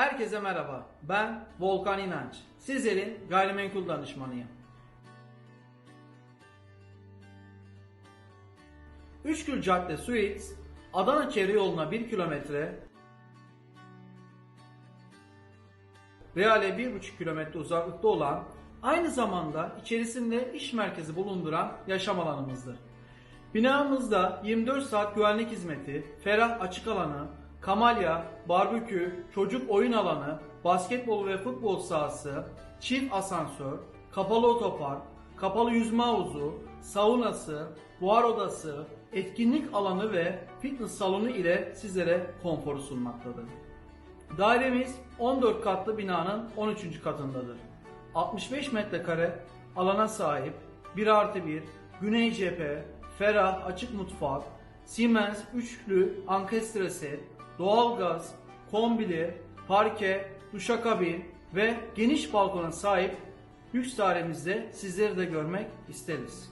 Herkese merhaba. Ben Volkan İnanç. Sizlerin gayrimenkul danışmanıyım. Üçgül Cadde Suites, Adana Çevre yoluna 1 kilometre, Real'e 1,5 kilometre uzaklıkta olan, aynı zamanda içerisinde iş merkezi bulunduran yaşam alanımızdır. Binamızda 24 saat güvenlik hizmeti, ferah açık alanı, kamalya, barbekü, çocuk oyun alanı, basketbol ve futbol sahası, çift asansör, kapalı otopark, kapalı yüzme havuzu, saunası, buhar odası, etkinlik alanı ve fitness salonu ile sizlere konforu sunmaktadır. Dairemiz 14 katlı binanın 13. katındadır. 65 metrekare alana sahip 1 artı 1 güney cephe, ferah açık mutfak, Siemens üçlü ankestresi, doğalgaz, kombili, parke, duşakabin ve geniş balkona sahip lüks dairemizde sizleri de görmek isteriz.